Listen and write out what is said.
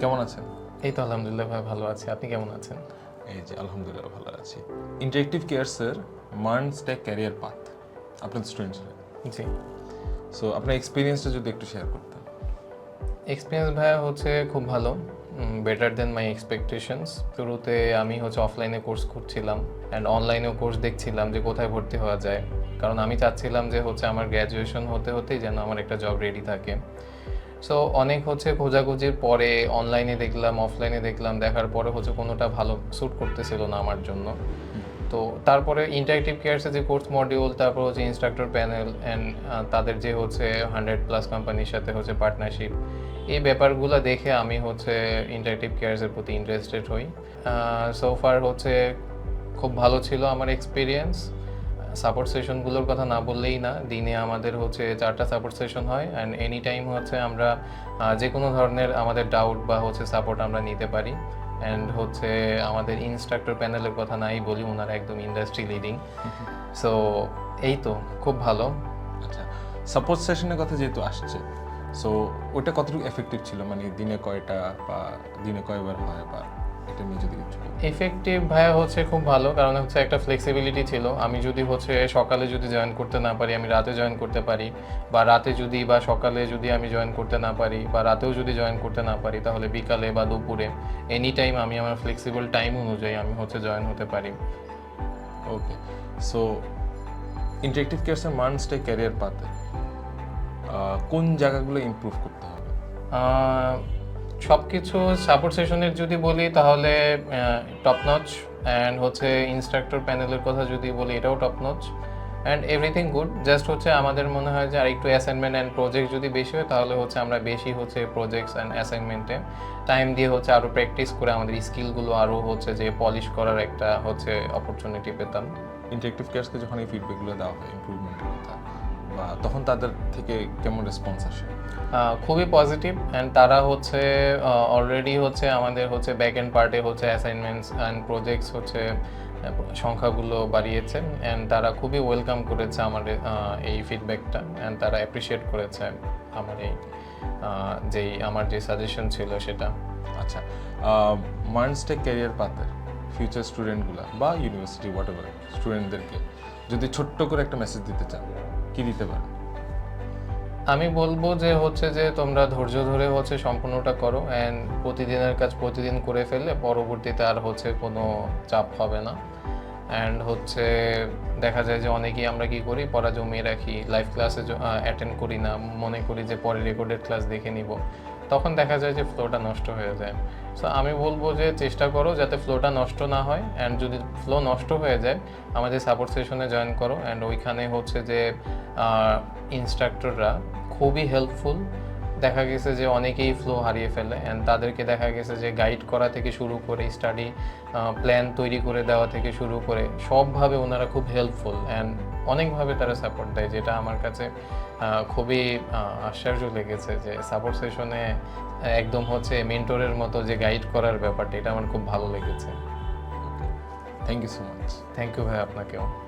কেমন আছেন? এই তো আলহামদুলিল্লাহ ভাই ভালো আছি। আপনি কেমন আছেন? এই যে আলহামদুলিল্লাহ ভালো আছি। ইন্টারেক্টিভ কেয়ারসের মার্নস টেক ক্যারিয়ার পাথ আপনার স্টুডেন্টস জি। সো আপনার এক্সপিরিয়েন্সটা যদি একটু শেয়ার করতেন। এক্সপিরিয়েন্স ভাইয়া হচ্ছে খুব ভালো বেটার দেন মাই এক্সপেকটেশনস শুরুতে আমি হচ্ছে অফলাইনে কোর্স করছিলাম অ্যান্ড অনলাইনেও কোর্স দেখছিলাম যে কোথায় ভর্তি হওয়া যায়। কারণ আমি চাচ্ছিলাম যে হচ্ছে আমার গ্র্যাজুয়েশন হতে হতেই যেন আমার একটা জব রেডি থাকে। সো অনেক হচ্ছে খোঁজাখুঁজির পরে অনলাইনে দেখলাম অফলাইনে দেখলাম, দেখার পরে হচ্ছে কোনোটা ভালো স্যুট করতেছিল না আমার জন্য। তো তারপরে ইন্টারেক্টিভ কেয়ারসের যে কোর্স মডিউল তারপর হচ্ছে ইনস্ট্রাক্টর প্যানেল অ্যান্ড তাদের যে হচ্ছে হান্ড্রেড প্লাস কোম্পানির সাথে হচ্ছে পার্টনারশিপ এই ব্যাপারগুলো দেখে আমি হচ্ছে ইন্টারেক্টিভ কেয়ারসের প্রতি ইন্টারেস্টেড হই। সো ফার হচ্ছে খুব ভালো ছিল আমার এক্সপিরিয়েন্স সাপোর্ট সেশনগুলোর কথা না বললেই না। দিনে আমাদের হচ্ছে চারটা সাপোর্ট সেশন হয় অ্যান্ড এনি টাইম হচ্ছে আমরা যে কোনো ধরনের আমাদের ডাউট বা হচ্ছে সাপোর্ট আমরা নিতে পারি। অ্যান্ড হচ্ছে আমাদের ইনস্ট্রাক্টর প্যানেলের কথা নাই বলি ওনারা একদম ইন্ডাস্ট্রি লিডিং সো এই তো, খুব ভালো। আচ্ছা সাপোর্ট সেশনের কথা যেহেতু আসছে সো ওটা কতটুকু এফেক্টিভ ছিল? মানে দিনে কয়টা বা দিনে কয়বার হয় বা? এটা নিয়ে যদি কিছু এফেক্টিভ ভাইয়া হচ্ছে খুব ভালো কারণ হচ্ছে একটা ফ্লেক্সিবিলিটি ছিল। আমি যদি হচ্ছে সকালে যদি জয়েন করতে না পারি আমি রাতে জয়েন করতে পারি বা রাতে যদি বা সকালে যদি আমি জয়েন করতে না পারি বা রাতেও যদি জয়েন করতে না পারি তাহলে বিকালে বা দুপুরে এনি টাইম আমি আমার ফ্লেক্সিবল টাইম অনুযায়ী আমি হচ্ছে জয়েন হতে পারি। ওকে সো ইন্টারেক্টিভ কেয়ারসের মার্নস টেক ক্যারিয়ার পাথে কোন জায়গাগুলো ইমপ্রুভ করতে হবে? সব কিছু সাপোর্ট সেশনের যদি বলি, তাহলে টপ নচ অ্যান্ড হচ্ছে ইনস্ট্রাক্টর প্যানেলের কথা যদি বলি, এটাও top notch and everything good just হচ্ছে আমাদের মনে হয় যে আরেকটু অ্যাসাইনমেন্ট অ্যান্ড প্রজেক্ট যদি বেশি হয়, তাহলে হচ্ছে আমরা বেশি হচ্ছে প্রজেক্টস অ্যান্ড অ্যাসাইনমেন্টে টাইম দিয়ে হচ্ছে আরও প্র্যাকটিস করে আমাদের স্কিলগুলো আরও হচ্ছে যে পলিশ করার একটা হচ্ছে অপরচুনিটি পেতাম। ইন্টারেক্টিভ কেয়ারসকে যখন এই ফিডব্যাকগুলো দেওয়া হয় ইমপ্রুভমেন্টের কথা বা তখন তাদের থেকে কেমন রেসপন্স আসে? খুবই পজিটিভ অ্যান্ড তারা হচ্ছে অলরেডি হচ্ছে আমাদের হচ্ছে ব্যাক এন্ড পার্টে হচ্ছে অ্যাসাইনমেন্টস অ্যান্ড প্রজেক্টস হচ্ছে সংখ্যাগুলো বাড়িয়েছে অ্যান্ড তারা খুবই ওয়েলকাম করেছে আমার এই ফিডব্যাকটা অ্যান্ড তারা অ্যাপ্রিসিয়েট করেছে আমার এই যেই আমার যে সাজেশন ছিল সেটা। আচ্ছা মার্নস টেক ক্যারিয়ার পাথের ফিউচার স্টুডেন্টগুলো বা ইউনিভার্সিটি হোয়াট এভার স্টুডেন্টদেরকে যদি ছোট্ট করে একটা মেসেজ দিতে চান, কী দিতে পারেন? আমি বলব যে হচ্ছে যে তোমরা ধৈর্য ধরে হচ্ছে সম্পূর্ণটা করো অ্যান্ড প্রতিদিনের কাজ প্রতিদিন করে ফেললে পরবর্তীতে আর হচ্ছে কোনো চাপ হবে না। অ্যান্ড হচ্ছে দেখা যায় যে অনেকেই আমরা কি করি, পড়া জমিয়ে রাখি লাইভ ক্লাসে অ্যাটেন্ড করি না, মনে করি যে পরে রেকর্ডেড ক্লাস দেখে নিব। তখন দেখা যায় যে ফ্লোটা নষ্ট হয়ে যায়। সো আমি বলব যে চেষ্টা করো যাতে ফ্লোটা নষ্ট না হয় অ্যান্ড যদি ফ্লো নষ্ট হয়ে যায়, আমাদের সাপোর্ট সেশনে জয়েন করো অ্যান্ড ওইখানে হচ্ছে যে ইনস্ট্রাক্টররা খুবই হেল্পফুল দেখা গেছে যে অনেকেই ফ্লো হারিয়ে ফেলে অ্যান্ড তাদেরকে দেখা গেছে যে গাইড করা থেকে শুরু করে স্টাডি প্ল্যান তৈরি করে দেওয়া থেকে শুরু করে সবভাবে ওনারা খুব হেল্পফুল অ্যান্ড অনেকভাবে তারা সাপোর্ট দেয় যেটা আমার কাছে খুবই আশ্চর্য লেগেছে যে সাপোর্ট সেশনে একদম হচ্ছে মেন্টরের মতো যে গাইড করার ব্যাপারটা এটা আমার খুব ভালো লেগেছে। Thank you so much thank you ভাই আপনাকেও।